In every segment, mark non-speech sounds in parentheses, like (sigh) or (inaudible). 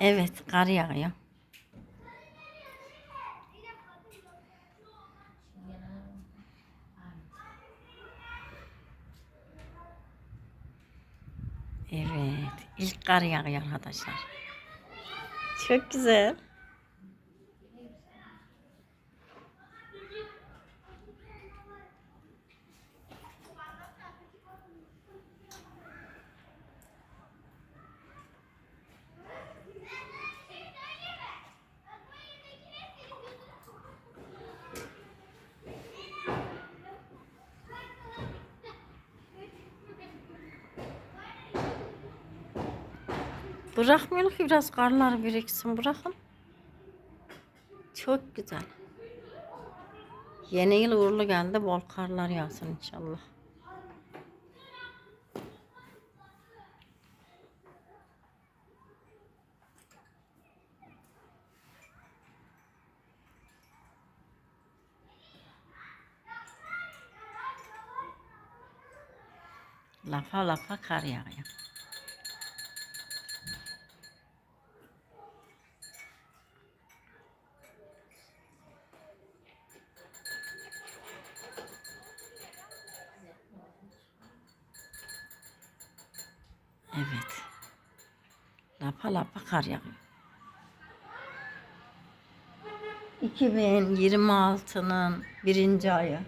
Evet kar yağıyor. Evet ilk kar yağıyor arkadaşlar. Çok güzel. Bırakmıyor ki biraz karlar biriksin bırakın. Çok güzel. Yeni yıl uğurlu geldi bol karlar yağsın inşallah. Lafa lafa kar yağıyor. Evet. Lapa lapa kar yağıyor. 2026'nın birinci ayı.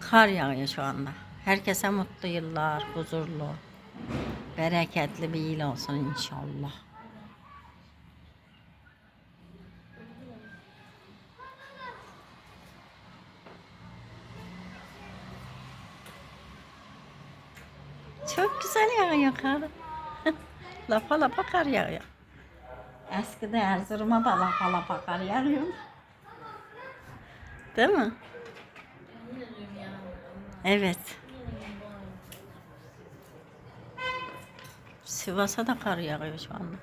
Kar yağıyor şu anda. Herkese mutlu yıllar, huzurlu, bereketli bir yıl olsun inşallah. Çok güzel yağıyor kar. (laughs) lapa lapa kar yağıyor. Eskide Erzurum'a da lapa lapa kar yağıyor. Değil mi? Evet. Sivas'a da kar yağıyor şu anda.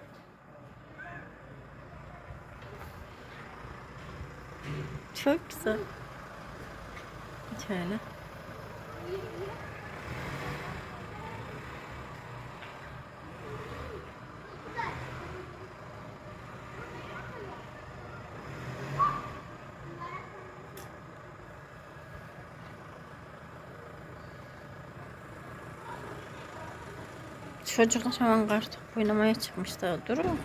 Çok güzel. Şöyle. Çocuk şu an kartopu oynamaya çıkmışlar. Durun.